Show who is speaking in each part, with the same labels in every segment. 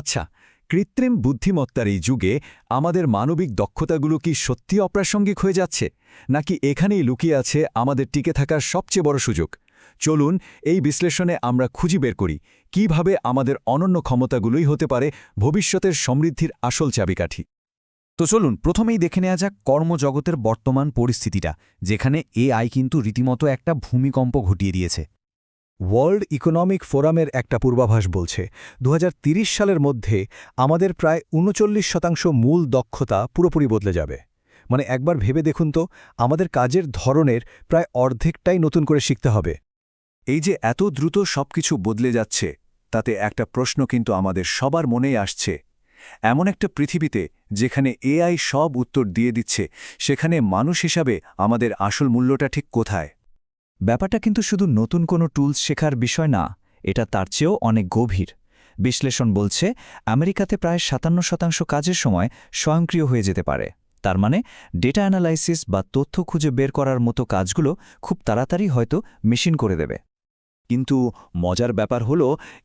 Speaker 1: আচ্ছা কৃত্রিম বুদ্ধিমত্তার এই যুগে আমাদের মানবিক দক্ষতাগুলো কি সত্যি অপ্রাসঙ্গিক হয়ে যাচ্ছে? নাকি এখানেই লুকিয়ে আছে আমাদের টিকে থাকার সবচেয়ে বড় সুযোগ? চলুন এই বিশ্লেষণে আমরা খুঁজি বের করি, কীভাবে আমাদের অনন্য ক্ষমতাগুলোই হতে পারে ভবিষ্যতের সমৃদ্ধির আসল চাবিকাঠি।
Speaker 2: তো চলুন, প্রথমেই দেখে নেওয়া যাক কর্মজগতের বর্তমান পরিস্থিতিটা, যেখানে এআই কিন্তু রীতিমতো একটা ভূমিকম্প ঘটিয়ে দিয়েছে।
Speaker 3: ওয়ার্ল্ড ইকোনমিক ফোরামের একটা পূর্বাভাস বলছে দু সালের মধ্যে আমাদের প্রায় উনচল্লিশ শতাংশ মূল দক্ষতা পুরোপুরি বদলে যাবে। মানে একবার ভেবে দেখুন তো, আমাদের কাজের ধরনের প্রায় অর্ধেকটাই নতুন করে শিখতে হবে।
Speaker 1: এই যে এত দ্রুত সবকিছু বদলে যাচ্ছে, তাতে একটা প্রশ্ন কিন্তু আমাদের সবার মনেই আসছে। এমন একটা পৃথিবীতে যেখানে এআই সব উত্তর দিয়ে দিচ্ছে, সেখানে মানুষ হিসাবে আমাদের আসল মূল্যটা ঠিক কোথায়?
Speaker 2: ব্যাপারটা কিন্তু শুধু নতুন কোনো টুলস শেখার বিষয় না, এটা তার চেয়েও অনেক গভীর। বিশ্লেষণ বলছে, আমেরিকাতে প্রায় সাতান্ন শতাংশ কাজের সময় স্বয়ংক্রিয় হয়ে যেতে পারে। তার মানে ডেটা অ্যানালাইসিস বা তথ্য খুঁজে বের করার মতো কাজগুলো খুব তাড়াতাড়ি হয়তো মেশিন করে দেবে।
Speaker 1: কিন্তু মজার ব্যাপার হল,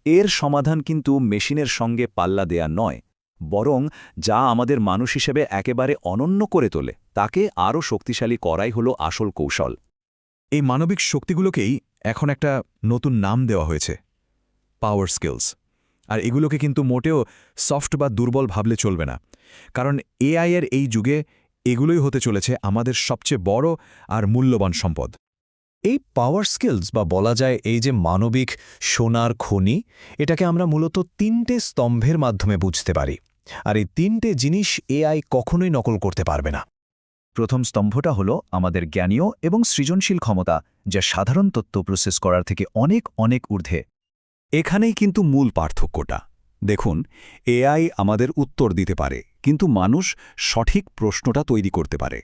Speaker 1: এর সমাধান কিন্তু মেশিনের সঙ্গে পাল্লা দেয়া নয়। বরং যা আমাদের মানুষ হিসেবে একেবারে অনন্য করে তোলে, তাকে আরও শক্তিশালী করাই হল আসল কৌশল।
Speaker 4: এই মানবিক শক্তিগুলোকেই এখন একটা নতুন নাম দেওয়া হয়েছে পাওয়ার স্কিলস আর এগুলোকে কিন্তু মোটেও সফট বা দুর্বল ভাবলে চলবে না। কারণ এআই এর এই যুগে এগুলোই হতে চলেছে আমাদের সবচেয়ে বড় আর মূল্যবান সম্পদ।
Speaker 3: এই পাওয়ার স্কিলস বা বলা যায় এই যে মানবিক সোনার খনি, এটাকে আমরা মূলত তিনটে স্তম্ভের মাধ্যমে বুঝতে পারি। আর এই তিনটে জিনিস এআই কখনোই নকল করতে পারবে না।
Speaker 2: প্রথম স্তম্ভটা হলো আমাদের জ্ঞানীয় এবং সৃজনশীল ক্ষমতা, যা সাধারণ তত্ত্ব প্রসেস করার থেকে অনেক অনেক ঊর্ধ্বে।
Speaker 1: এখানেই কিন্তু মূল পার্থক্যটা। দেখুন এআই আমাদের উত্তর দিতে পারে, কিন্তু মানুষ সঠিক প্রশ্নটা তৈরি করতে পারে।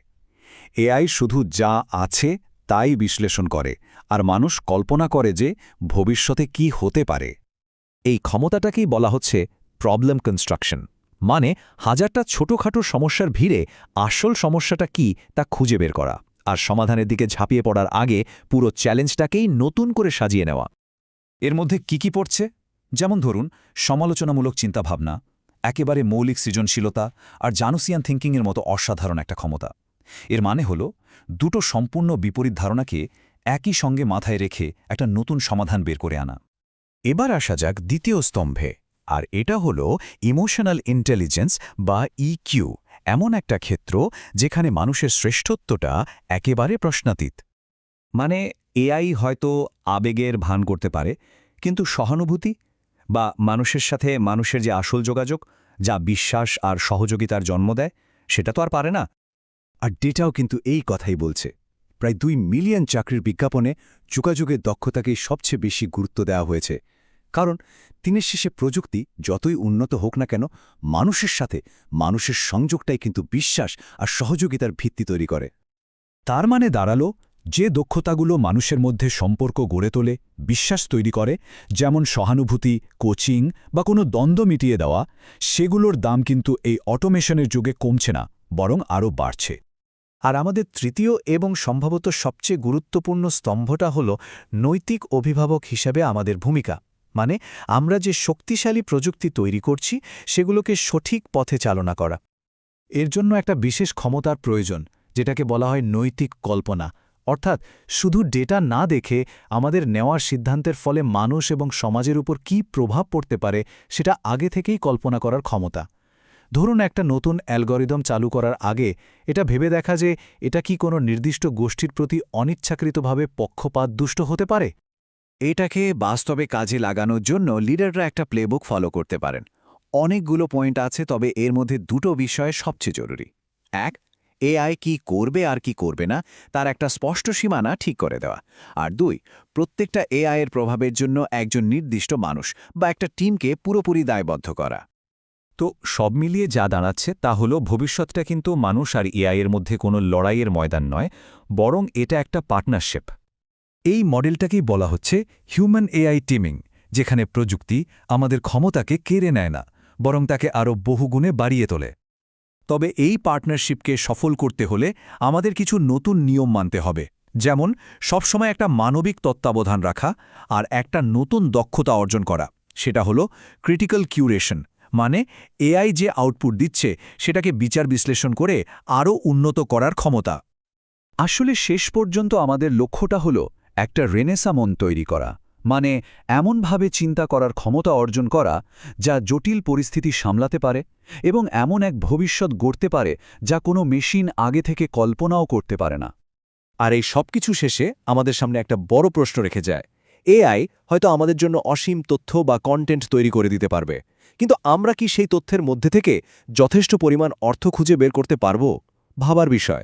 Speaker 1: এআই শুধু যা আছে তাই বিশ্লেষণ করে, আর মানুষ কল্পনা করে যে ভবিষ্যতে কি হতে পারে।
Speaker 2: এই ক্ষমতাটাকেই বলা হচ্ছে প্রবলেম কনস্ট্রাকশন মানে হাজারটা ছোটখাটো সমস্যার ভিড়ে আসল সমস্যাটা কি তা খুঁজে বের করা আর সমাধানের দিকে ঝাঁপিয়ে পড়ার আগে পুরো চ্যালেঞ্জটাকেই নতুন করে সাজিয়ে নেওয়া।
Speaker 4: এর মধ্যে কি কি পড়ছে? যেমন ধরুন, সমালোচনামূলক চিন্তাভাবনা, একেবারে মৌলিক সৃজনশীলতা আর জানুসিয়ান থিঙ্কিংয়ের মতো অসাধারণ একটা ক্ষমতা। এর মানে হল, দুটো সম্পূর্ণ বিপরীত ধারণাকে একই সঙ্গে মাথায় রেখে একটা নতুন সমাধান বের করে আনা।
Speaker 3: এবার আসা যাক দ্বিতীয় স্তম্ভে। আর এটা হল ইমোশনাল ইন্টেলিজেন্স বা ইকিউ এমন একটা ক্ষেত্র যেখানে মানুষের শ্রেষ্ঠত্বটা একেবারে প্রশ্নাতীত।
Speaker 2: মানে এআই হয়তো আবেগের ভান করতে পারে, কিন্তু সহানুভূতি বা মানুষের সাথে মানুষের যে আসল যোগাযোগ, যা বিশ্বাস আর সহযোগিতার জন্ম দেয়, সেটা তো আর পারে না।
Speaker 3: আর ডেটাও কিন্তু এই কথাই বলছে। প্রায় দুই মিলিয়ন চাকরির বিজ্ঞাপনে যোগাযোগের দক্ষতাকেই সবচেয়ে বেশি গুরুত্ব দেওয়া হয়েছে। কারণ দিনের শেষে প্রযুক্তি যতই উন্নত হোক না কেন মানুষের সাথে মানুষের সংযোগটাই কিন্তু বিশ্বাস আর সহযোগিতার ভিত্তি তৈরি করে। তার মানে দাঁড়াল যে দক্ষতাগুলো মানুষের মধ্যে সম্পর্ক গড়ে তোলে, বিশ্বাস তৈরি করে, যেমন সহানুভূতি, কোচিং বা কোনো দ্বন্দ্ব মিটিয়ে দেওয়া, সেগুলোর দাম কিন্তু এই অটোমেশনের যুগে কমছে না, বরং আরও বাড়ছে। আর আমাদের তৃতীয় এবং সম্ভবত সবচেয়ে গুরুত্বপূর্ণ স্তম্ভটা হল নৈতিক অভিভাবক হিসাবে আমাদের ভূমিকা। মানে আমরা যে শক্তিশালী প্রযুক্তি তৈরি করছি, সেগুলোকে সঠিক পথে চালনা করা। এর জন্য একটা বিশেষ ক্ষমতার প্রয়োজন, যেটাকে বলা হয় নৈতিক কল্পনা। অর্থাৎ শুধু ডেটা না দেখে আমাদের নেওয়ার সিদ্ধান্তের ফলে মানুষ এবং সমাজের উপর কী প্রভাব পড়তে পারে, সেটা আগে থেকেই কল্পনা করার ক্ষমতা। ধরুন একটা নতুন অ্যালগরিদম চালু করার আগে এটা ভেবে দেখা যে এটা কি কোনো নির্দিষ্ট গোষ্ঠীর প্রতি অনিচ্ছাকৃতভাবে পক্ষপাত দুষ্ট হতে পারে?
Speaker 2: এটাকে বাস্তবে কাজে লাগানোর জন্য লিডাররা একটা প্লেবুক ফলো করতে পারেন। অনেকগুলো পয়েন্ট আছে, তবে এর মধ্যে দুটো বিষয় সবচেয়ে জরুরি। এক, এআই কি করবে আর কি করবে না, তার একটা স্পষ্ট সীমানা ঠিক করে দেওয়া। আর দুই, প্রত্যেকটা এআই এর প্রভাবের জন্য একজন নির্দিষ্ট মানুষ বা একটা টিমকে পুরোপুরি দায়বদ্ধ করা।
Speaker 4: তো সব মিলিয়ে যা দাঁড়াচ্ছে তা হল ভবিষ্যৎটা কিন্তু মানুষ আর এআই এর মধ্যে কোনো লড়াইয়ের ময়দান নয়, বরং এটা একটা পার্টনারশিপ। এই মডেলটাকেই বলা হচ্ছে হিউম্যান এআই টিমিং, যেখানে প্রযুক্তি আমাদের ক্ষমতাকে কেড়ে নেয় না, বরং তাকে আরও বহুগুণে বাড়িয়ে তোলে। তবে এই পার্টনারশিপকে সফল করতে হলে আমাদের কিছু নতুন নিয়ম মানতে হবে, যেমন সবসময় একটা মানবিক তত্ত্বাবধান রাখা আর একটা নতুন দক্ষতা অর্জন করা। সেটা হলো ক্রিটিক্যাল কিউরেশন মানে এআই যে আউটপুট দিচ্ছে, সেটাকে বিচার বিশ্লেষণ করে আরও উন্নত করার ক্ষমতা।
Speaker 1: আসলে শেষ পর্যন্ত আমাদের লক্ষ্যটা হলো একটা রেনেসা মন তৈরি করা মানে এমনভাবে চিন্তা করার ক্ষমতা অর্জন করা, যা জটিল পরিস্থিতি সামলাতে পারে এবং এমন এক ভবিষ্যৎ গড়তে পারে যা কোনো মেশিন আগে থেকে কল্পনাও করতে পারে না।
Speaker 5: আর এই সব কিছু শেষে আমাদের সামনে একটা বড় প্রশ্ন রেখে যায়। এআই হয়তো আমাদের জন্য অসীম তথ্য বা কন্টেন্ট তৈরি করে দিতে পারবে, কিন্তু আমরা কি সেই তথ্যের মধ্যে থেকে যথেষ্ট পরিমাণ অর্থ খুঁজে বের করতে পারব? ভাবার বিষয়।